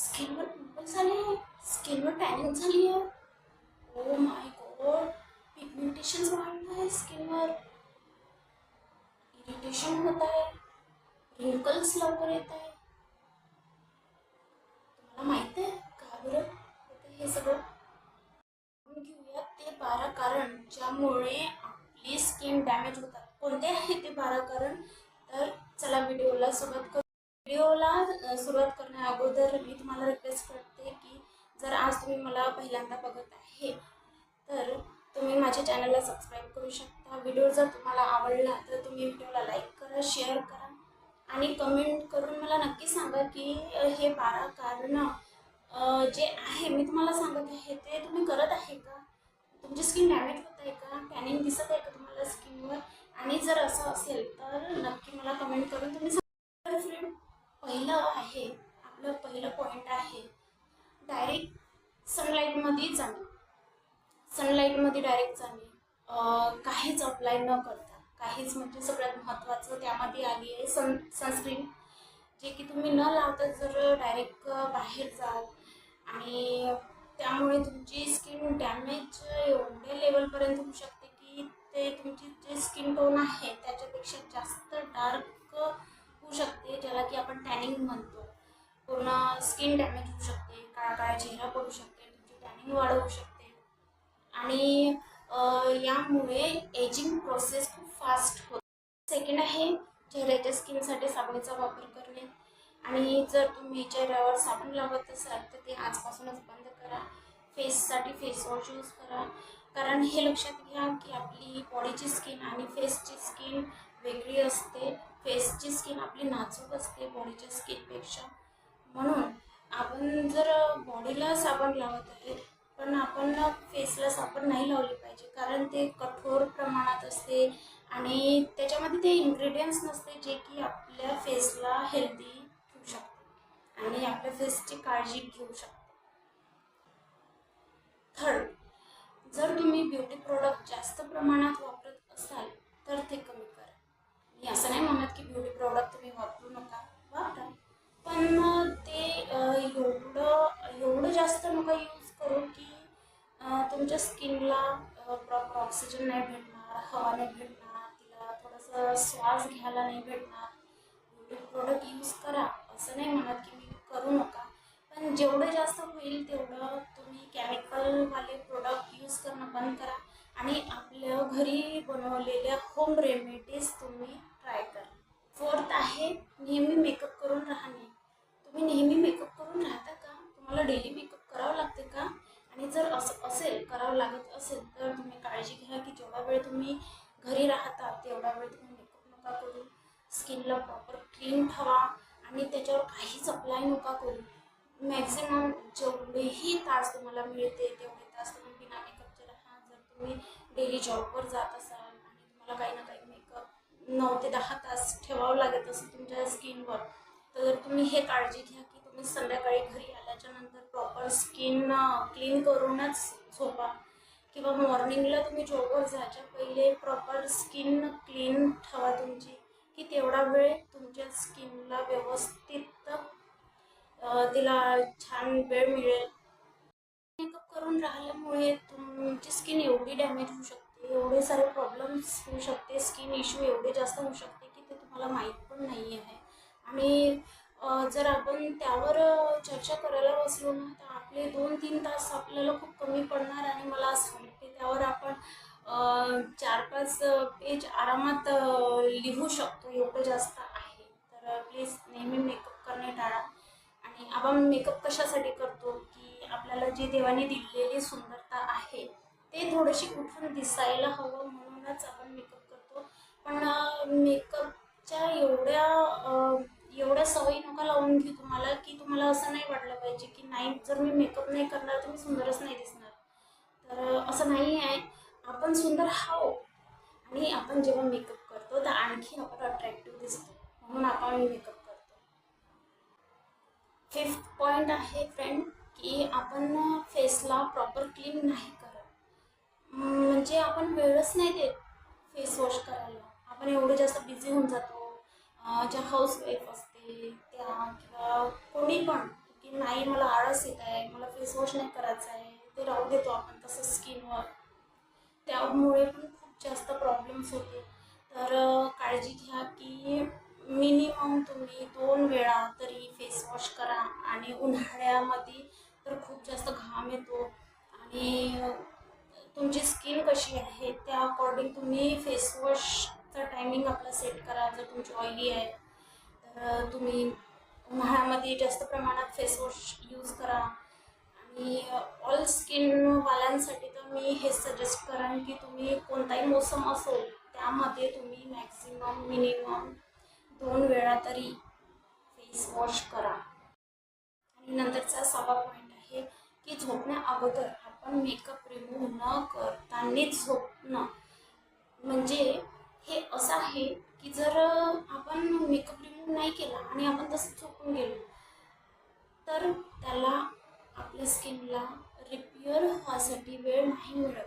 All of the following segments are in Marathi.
स्किनवर पिंपल्स आले स्किनवर टॅनिंग झाली आहे. ओ माय गॉड पिगमेंटेशन वाढलं आहे स्किनवर. इरिटेशन होत आहे. रिंकल्स लवकर येत आहे. तुम्हाला माहीत आहे का बरं? हे सगळं आपण घेऊया ते बारा कारण ज्यामुळे आपली स्किन डॅमेज होतात. कोणते आहे ते बारा कारण? तर चला व्हिडिओला सुरुवात करू. व्हिडिओला सुरुवात करण्या अगोदर मी तुम्हाला रिक्वेस्ट करते की जर आज तुम्ही मला पहिल्यांदा बघत आहे तर तुम्ही माझ्या चॅनलला सबस्क्राईब करू शकता. व्हिडिओ जर तुम्हाला आवडला तर तुम्ही व्हिडिओला लाईक करा शेअर करा आणि कमेंट करून मला नक्की सांगा की हे बारा कारणं जे आहे मी तुम्हाला सांगत आहे ते तुम्ही करत आहे का? तुमची स्किन डॅमेज होत आहे का? टॅनिंग दिसत आहे का तुम्हाला स्किनवर आणि जर असं असेल तर नक्की मला कमेंट करून तुम्ही सांगा तर फ्रेंड पहिलं आहे आपलं पहिलं पॉईंट आहे डायरेक्ट सनलाईटमध्ये जाणे सनलाईटमध्ये डायरेक्ट जाणे अं, काहीच अप्लाय न करता काहीच म्हणजे सगळ्यात महत्त्वाचं त्यामध्ये आली आहे सन सनस्क्रीन जे की तुम्ही न लावता जर डायरेक्ट बाहेर जाल आणि त्यामुळे तुमची स्किन डॅमेज एवढ्या लेवलपर्यंत होऊ शकते की ते तुमची जे स्किन टोन आहे त्याच्यापेक्षा जास्त डार्क होऊ शकते ज्याला की आपण टॅनिंग म्हणतो. चेहऱ्यावर साबण लावत असाल तर ते आजपासूनच बंद करा. फेससाठी फेस वॉश यूज करा. कारण हे लक्षात घ्या की आपली बॉडीची स्किन आणि फेसची स्किन वेगळी असते. फेसची स्किन आपली नाजूक असते बॉडीच्या स्किनपेक्षा म्हणून आपण जर बॉडीला साबण लावत आहे पण आपण फेसला साबण नाही लावले पाहिजे. कारण ते कठोर प्रमाणात असते आणि त्याच्यामध्ये ते इन्ग्रेडियंट्स नसते जे की आपल्या फेसला हेल्दी फेसची काळजी घेऊ शकता. थर्ड जर तुम्ही ब्युटी प्रोडक्ट जास्त प्रमाणात वापरत असाल तर ते कमी करा. मी असं नाही म्हणत की ब्युटी प्रोडक्ट तुम्ही वापरू नका वापरा. पण ते एवढं एवढं जास्त नका यूज करू की तुमच्या स्किनला प्रॉपर ऑक्सिजन नाही भेटणार हवा नाही भेटणार तिला थोडंसं श्वास घ्यायला नाही भेटणार. ब्युटी प्रोडक्ट यूज करा. असं नाही म्हणत की करू नका. पण जेवढं जास्त होईल तेवढं तुम्ही केमिकलवाले प्रोडक्ट यूज करणं बंद करा. आणि आपल्या घरी बनवलेल्या होम रेमेडीज तुम्ही ट्राय करा. फोर्थ आहे नेहमी मेकअप करून राहणे. तुम्ही नेहमी मेकअप करून राहता का? तुम्हाला डेली मेकअप करावं लागते का? आणि जर असं असेल करावं लागत असेल तर तुम्ही काळजी घ्या की जेवढा वेळ तुम्ही घरी राहता तेवढा वेळ तुम्ही मेकअप नका करू. स्किनला प्रॉपर क्लीन ठेवा. आणि त्याच्यावर काहीच अप्लाय नका करू. मॅक्झिमम जेवढेही तास तुम्हाला मिळते तेवढे तास तुम्ही बिना मेकअपचे राहा. जर तुम्ही डेली जॉबवर जात असाल आणि तुम्हाला काही ना काही मेकअप नऊ ते दहा तास ठेवावं लागत असेल तुमच्या स्किनवर तर तुम्ही हे काळजी घ्या की तुम्ही संध्याकाळी घरी आल्याच्यानंतर प्रॉपर स्किन क्लीन करूनच झोपा. किंवा मॉर्निंगला तुम्ही जॉबवर जायच्या पहिले प्रॉपर स्किन क्लीन ठेवा तुमची. की तेवढा वेळ तुमच्या स्किनला व्यवस्थित तिला छान वेळ मिळेल. मेकअप करून राहिल्यामुळे तुमची स्किन एवढी डॅमेज होऊ शकते एवढे सारे प्रॉब्लेम्स होऊ शकते स्किन इश्यू एवढे जास्त होऊ शकते की ते तुम्हाला माहीत पण नाही आहे. आणि जर आपण त्यावर चर्चा करायला बसलो ना तर आपले दोन तीन तास आपल्याला खूप कमी पडणार आणि मला असं वाटते त्यावर आपण चार पाच पेज आरामात लिहू शकतो. एवढं जास्त आहे. तर प्लीज नेहमी मेकअप करणे टाळा. आणि आपण मेकअप कशासाठी करतो? की आपल्याला जी देवाने दिलेली सुंदरता आहे ते थोडीशी उठून दिसायला हवं म्हणूनच आपण मेकअप करतो. पण मेकअपच्या एवढ्या एवढ्या सवयी नका लावून घेऊ तुम्हाला की तुम्हाला असं नाही वाटलं पाहिजे की नाही जर मी मेकअप नाही करणार तर मी सुंदरच नाही दिसणार. तर असं नाही आहे आपण सुंदर हाव आणि आपण जेव्हा मेकअप करतो तर आणखी आपण अट्रॅक्टिव्ह दिसतो. म्हणून आपण मेकअप करतो. फिफ्थ पॉईंट आहे फ्रेंड की आपण फेसला प्रॉपर क्लीन नाही करत. म्हणजे आपण वेळच नाही देत फेस वॉश करायला. आपण एवढं जास्त बिझी होऊन जातो. ज्या ज्या हाऊसवाईफ असते त्या किंवा कोणी पण की नाही मला आळस येत आहे मला फेस वॉश नाही करायचं आहे ते राहू देतो आपण तसं स्किनवर त्यामुळे पण खूप जास्त प्रॉब्लेम्स होते. तर काळजी घ्या की मिनिमम तुम्ही दोन वेळा तरी फेस वॉश करा आणि उन्हाळ्यामध्ये तर खूप जास्त घाम येतो. आणि तुमची स्किन कशी आहे त्या अकॉर्डिंग तुम्ही फेस वॉशचा टायमिंग आपला सेट करा जर तुमची ऑइली आहे. तर तुम्ही उन्हाळ्यामध्ये जास्त प्रमाणात फेस वॉश यूज करा. आणि ऑल स्किनवाल्यांसाठी तर मी हे सजेस्ट करेन की तुम्ही कोणताही मोसम असो त्यामध्ये तुम्ही मॅक्झिमम मिनिमम दोन वेळा तरी फेस वॉश करा. आणि नंतरचा सहावा पॉईंट आहे की झोपण्या अगोदर आपण मेकअप रिमूव्ह न करतानीच झोपणं. म्हणजे हे असं आहे की जर आपण मेकअप रिमूव्ह नाही केला आणि आपण तसं झोपून गेलो तर त्याला आपल्या स्किनला रिपेअर व्हायसाठी वेळ नाही मिळत.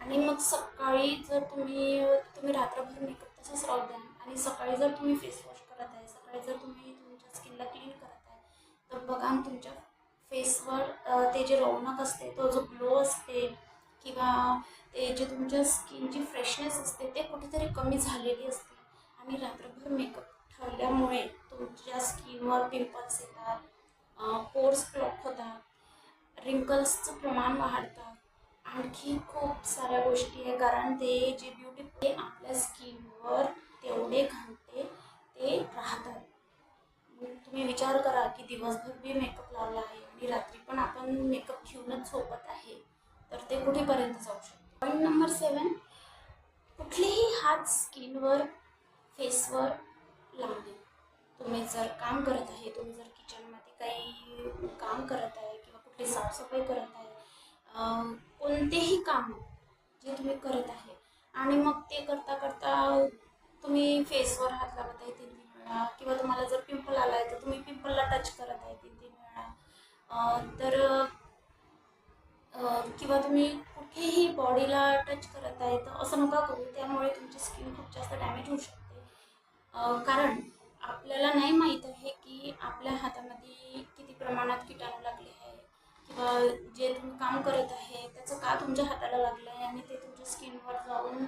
आणि मग सकाळी जर तुम्ही तुम्ही रात्रभर मेकअप तसाच राहू द्या आणि सकाळी जर तुम्ही फेस वॉश करत आहे सकाळी जर तुम्ही तुमच्या स्किनला क्लीन करत आहे तर बघा तुमच्या फेसवर ते जे रौनक असते तो जो ग्लो असते किंवा ते जे तुमच्या स्किनची फ्रेशनेस असते ते कुठेतरी कमी झालेली असते. आणि रात्रभर मेकअप ठेवल्यामुळे तुमच्या स्किनवर पिंपल्स येतात पोर्स ब्लॉक होतात रिंकल्सचं प्रमाण वाढतात आणखी खूप साऱ्या गोष्टी आहे. कारण ते जे ब्युटी ते आपल्या स्किनवर तेवढे घंटे ते राहतात. तुम्ही विचार करा की दिवसभर मी मेकअप लावला आहे आणि रात्री पण आपण मेकअप घेऊनच झोपत आहे तर ते कुठेपर्यंत जाऊ शकतो? पॉईंट नंबर सेवन कुठलेही हात स्किनवर फेसवर लावले तुम्ही जर काम करत आहे तुम्ही जर किचनमध्ये काही काम करत आहे किंवा कुठली साफसफाई करत आहे कोणतेही काम जे तुम्ही करत आहे. आणि मग ते करता करता तुम्ही फेसवर हात लावत आहे तीन तीन वेळा किंवा तुम्हाला जर पिंपल आला आहे तर तुम्ही पिंपलला टच करत आहे तीन तीन वेळा तर किंवा तुम्ही कुठेही बॉडीला टच करत आहे तर असं नका करू. त्यामुळे तुमची स्किन खूप जास्त डॅमेज होऊ शकते. कारण आपल्याला नाही माहीत आहे की आपल्या हातामध्ये किती प्रमाणात किटाणू लागले आहे किंवा जे तुम्ही काम करत आहे त्याचं का तुमच्या हाताला लागलं आहे आणि ते तुमच्या स्किनवर जाऊन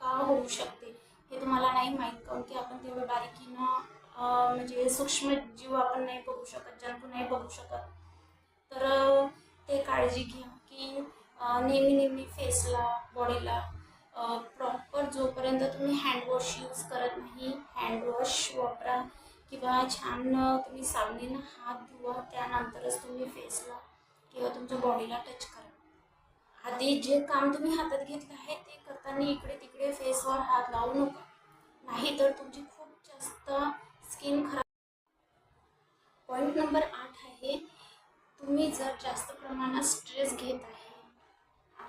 का होऊ शकते हे तुम्हाला नाही माहीत. काऊन की आपण तेवढ्या बारीकीनं म्हणजे सूक्ष्म जीव आपण नाही बघू शकत जंतू नाही बघू शकत. तर ते काळजी घ्या की नेहमी नेहमी फेसला बॉडीला प्रॉपर जोपर्यंत तुम्ही हँडवॉश यूज करत नाही हँडवॉश वापरा किंवा छान तुम्ही साबणीनं हात धुवा त्यानंतरच तुम्ही फेसला किंवा तुमच्या बॉडीला टच करा. आधी जे काम तुम्ही हातात घेतलं आहे ते करताना इकडे तिकडे फेसवर हात लावू नका. नाही तर तुमची खूप जास्त स्किन खराब पॉईंट नंबर आठ आहे तुम्ही जर जास्त प्रमाणात स्ट्रेस घेत आहे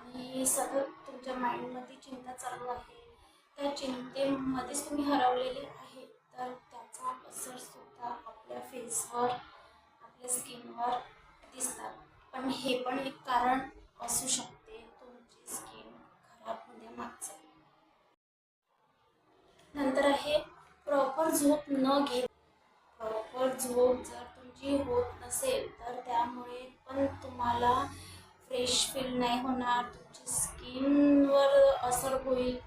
आणि सतत तुमच्या माइंडमध्ये चिंता चालू आहे. त्या चिंतेमध्येच तुम्ही हरवलेले आहे. तर त्याचा असर सुद्धा आपल्या फेसवर आपल्या स्किनवर दिसतात पण हे पण एक कारण असू शकते. तुमची स्किन खराब होण्यामागचं नंतर आहे प्रॉपर झोप न घे प्रॉपर झोप जर तुमची होत नसेल तर त्यामुळे पण तुम्हाला फ्रेश फील नाही होणार तुमची स्किनवर असर होईल.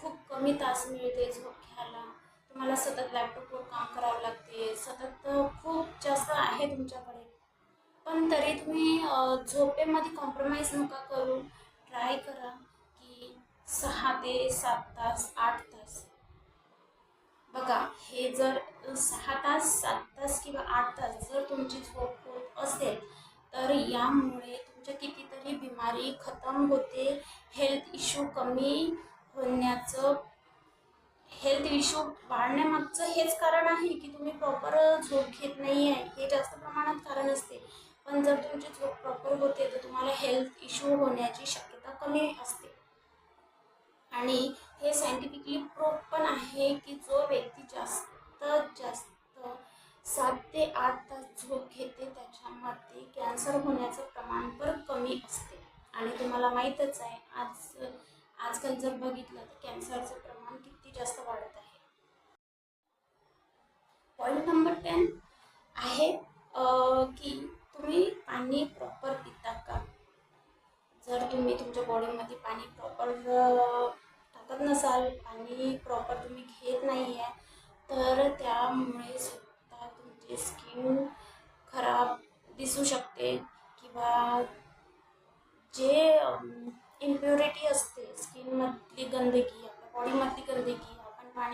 खूप कमी तास मिळते झोप घ्यायला. तुम्हाला सतत लॅपटॉपवर काम करावं लागते. सतत खूप जास्त आहे तुमच्याकडे. पण तरी तुम्ही झोपेमध्ये कॉम्प्रोमाइज नका करू. ट्राय करा की सहा ते सात तास आठ तास. बघा हे जर सहा तास सात तास किंवा आठ तास जर तुमची झोप होत असेल तर यामुळे तुमच्या कितीतरी बिमारी खतम होते. हेल्थ इश्यू कमी होण्याचं हेल्थ इश्यू वाढण्यामागचं हेच कारण आहे की तुम्ही प्रॉपर झोप घेत नाही आहे हे जास्त प्रमाणात कारण असते. पण जर तुमची झोप प्रॉपर होते तर तुम्हाला हेल्थ इश्यू होण्याची शक्यता कमी असते. आणि हे सायंटिफिकली प्रूफ पण आहे की जो व्यक्ती जास्त जास्त सात ते आठ तास झोप घेते त्याच्यामध्ये कॅन्सर होण्याचं प्रमाण पण कमी असते. आणि तुम्हाला माहीतच आहे आज आजकाल जर बघितलं तर कॅन्सरचं प्रमाण किती जास्त वाढत आहे. पॉईंट नंबर टेन आहे की तुम्ही पाणी प्रॉपर पिता का? जर तुम्ही तुमच्या बॉडीमध्ये पाणी प्रॉपर टाकत नसाल पाणी प्रॉपर तुम्ही घेत नाही आहे तर त्यामुळे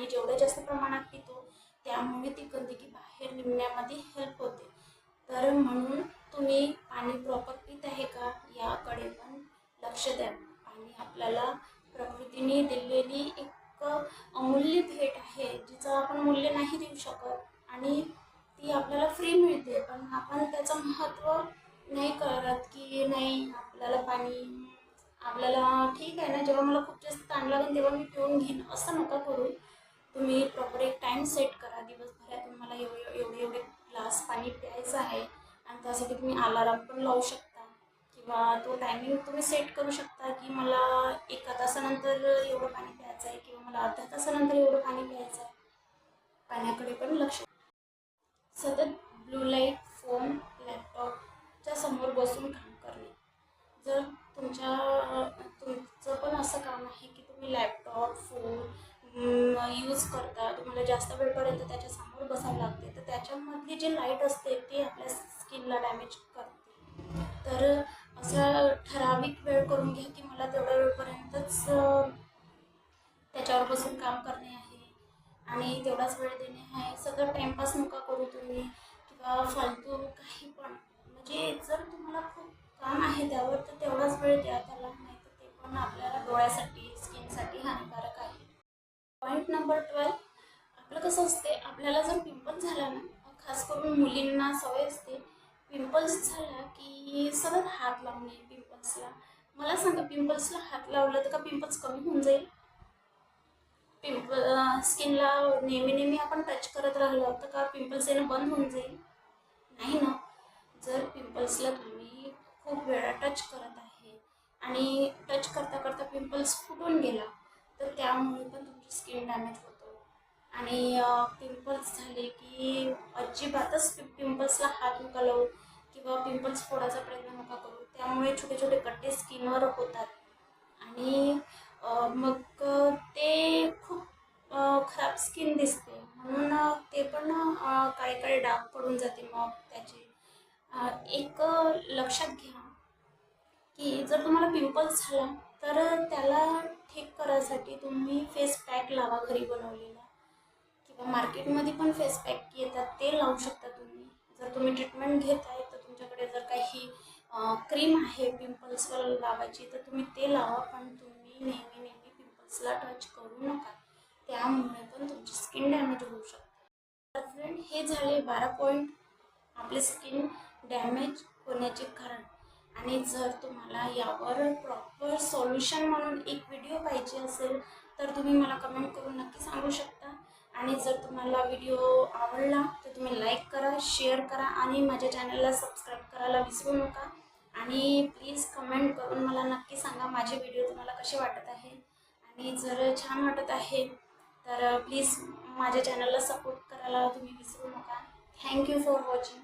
पाणी जेवढं जास्त प्रमाणात पितो त्यामुळे ती गंदगी बाहेर निघण्यामध्ये हेल्प होते. तर म्हणून तुम्ही पाणी प्रॉपर पित आहे का याकडे पण लक्ष द्या. पाणी आपल्याला प्रकृतीने दिलेली एक अमूल्य भेट आहे जिचं आपण मूल्य नाही देऊ शकत. आणि ती आपल्याला फ्री मिळते. पण आपण त्याचं महत्त्व नाही करत की नाही आपल्याला पाणी आपल्याला ठीक आहे ना जेव्हा मला खूप जास्त ताण लागेल तेव्हा मी पिऊन घेईन असं नका करू. तुम्ही प्रॉपर एक टाईम सेट करा. दिवसभरात तुम्हाला एवढे एवढे एवढे ग्लास पाणी प्यायचं आहे. आणि त्यासाठी तुम्ही अलाराम पण लावू शकता. किंवा तो टायमिंग तुम्ही सेट करू शकता की मला एका तासानंतर एवढं पाणी प्यायचं आहे किंवा मला अर्ध्या तासानंतर एवढं पाणी प्यायचं आहे. पाण्याकडे पण लक्ष सतत ब्लू लाइट फोन लॅपटॉपच्या समोर बसून काम करणे. जर तुमच्या तुमचं पण असं काम आहे की तुम्ही लॅपटॉप फोन यूज करता तुम्हाला जास्त वेळपर्यंत त्याच्यासमोर बसावं लागते. तर त्याच्यामधली जी लाइट असते ती आपल्या स्किनला डॅमेज करते. तर असा ठराविक वेळ करून घ्या की मला तेवढ्या वेळपर्यंतच त्याच्यावर बसून काम करणे आहे आणि तेवढाच वेळ देणे आहे. सगळं टाईमपास नका करू तुम्ही किंवा फालतू काही पण. म्हणजे जर तुम्हाला खूप काम आहे त्यावर तर तेवढाच वेळ द्या. त्याला नाही तर ते पण आपल्याला डोळ्यासाठी स्किनसाठी हानिकारक आहे. पॉईंट नंबर ट्वेल्व आपलं कसं असते आपल्याला जर पिंपल्स झाला ना खास करून मुलींना सवय असते पिंपल्स झाला की सतत हात लावणे पिंपल्सला मला सांगा पिंपल्सला हात लावलं तर का पिंपल्स कमी होऊन जाईल? पिंपल स्किनला नेहमी नेहमी आपण टच करत राहिलो तर का पिंपल्स येणं बंद होऊन जाईल? नाही ना. जर पिंपल्सला तुम्ही खूप वेळा टच करत आहे आणि टच करता करता पिंपल्स फुटून गेला तर त्यामुळे पण तुमची स्किन डॅमेज होतो. आणि पिंपल्स झाले की अजिबातच पिंपल्सला हात नका लावू किंवा पिंपल्स फोडायचा प्रयत्न नका करू. त्यामुळे छोटे छोटे कट्टे स्किनवर होतात. आणि मग ते खूप खराब स्किन दिसते. म्हणून ते पण काही काही डाग पडून जाते मग त्याचे. एक लक्षात घ्या की जर तुम्हाला पिंपल्स झाला तर त्याला ठीक करायसाठी तुम्ही फेस पॅक लावा घरी बनवलेला. किंवा मार्केटमध्ये पण फेस पॅक येतात ते लावू शकता तुम्ही. जर तुम्ही ट्रीटमेंट घेत आहे तर तुमच्याकडे जर काही क्रीम आहे पिंपल्सवर लावायची तर तुम्ही ते लावा पण तुम्ही नेहमी नेहमी पिंपल्सला टच करू नका. त्यामुळे पण तुमची स्किन डॅमेज होऊ शकते. तर फ्रेंड हे झाले बारा पॉईंट आपले स्किन डॅमेज होण्याचे कारण. आणि जर तुम्हाला यावर प्रॉपर सोल्युशन म्हणून एक व्हिडिओ पाहिजे असेल तर तुम्ही मला कमेंट करून नक्की सांगू शकता. आणि जर तुम्हाला व्हिडिओ आवडला तर तुम्ही लाईक करा शेअर करा आणि माझ्या चॅनलला सबस्क्राईब करायला विसरू नका. आणि प्लीज कमेंट करून मला नक्की सांगा माझे व्हिडिओ तुम्हाला कसे वाटत आहे. आणि जर छान वाटत आहे तर प्लीज माझ्या चॅनलला सपोर्ट करायला तुम्ही विसरू नका. Thank you for watching